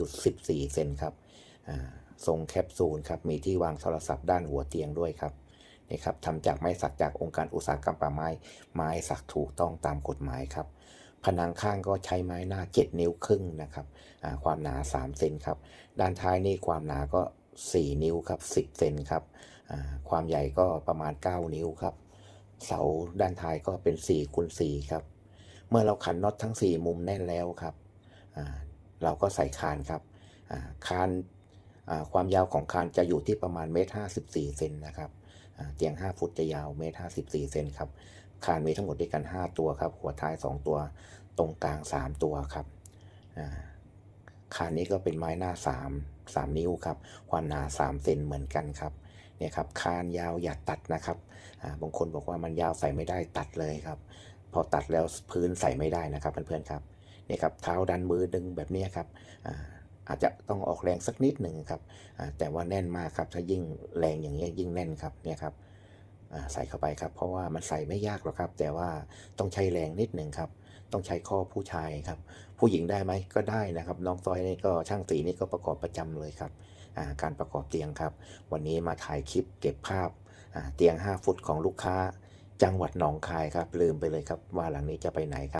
อยู่ 14 เซนครับทรงแคปซูลครับ มีที่วางโทรศัพท์ด้านหัวเตียงด้วยครับนี่ครับทำจากไม้สักจากองค์การอุตสาหกรรมป่าไม้ ไม้สักถูกต้องตามกฎหมายครับ ผนังข้างก็ใช้ไม้หน้า 7 นิ้วครึ่งนะครับ ความหนา 3 เซนครับ ด้านท้ายนี่ความหนาก็ 4 นิ้วครับ 10 เซนครับ ความใหญ่ก็ประมาณ 9 นิ้วครับ เสาด้านท้ายก็เป็น4คูณ4ครับ เมื่อเราขันน็อตทั้ง 4 มุมแน่นแล้วครับ เราก็ใส่คานครับคานความยาวของคานจะอยู่ที่ประมาณเมตรห้าสิบสี่เซนนะครับเตียง 5 ฟุตจะยาวเมตรห้าสิบสี่เซนครับคานมีทั้งหมดด้วยกัน 5 ตัวครับ หัวท้าย 2 ตัวตรงกลาง 3 ตัวครับคานนี้ก็เป็นไม้หน้า 3 3 นิ้วครับ ความหนา3เซนเหมือนกันครับเนี่ยครับคานยาวอย่าตัดนะครับบางคนบอกว่ามันยาวใส่ไม่ได้ตัดเลยครับ พอตัดแล้วพื้นใส่ไม่ได้นะครับเพื่อนๆครับ นี่ยครับเท้าดันมือดึงแบบนี้ครับอาอาจจะต้องออกแรงสักนิดหนึ่งครับแต่ว่าแน่นมากครับถ้ายิ่งแรงอย่างนี้ยยิ่งแน่นครับเนี่ยครับใส่เข้าไปครับ เพราะว่ามันใส่ไม่ยากหรอกครับ แต่ว่าต้องใช้แรงนิดหนึ่งครับต้องใช้ข้อผู้ชายครับ ผู้หญิงได้ไหมก็ได้นะครับ น้องซอยนี่ก็ช่างสีนี่ก็ประกอบประจำเลยครับาการประกอบเตียงครับ วันนี้มาถ่ายคลิปเก็บภาพาเตียง 5 ฟุตของลูกค้า จังหวัดหนองคายครับ ลืมไปเลยครับว่าหลังนี้จะไปไหนครับ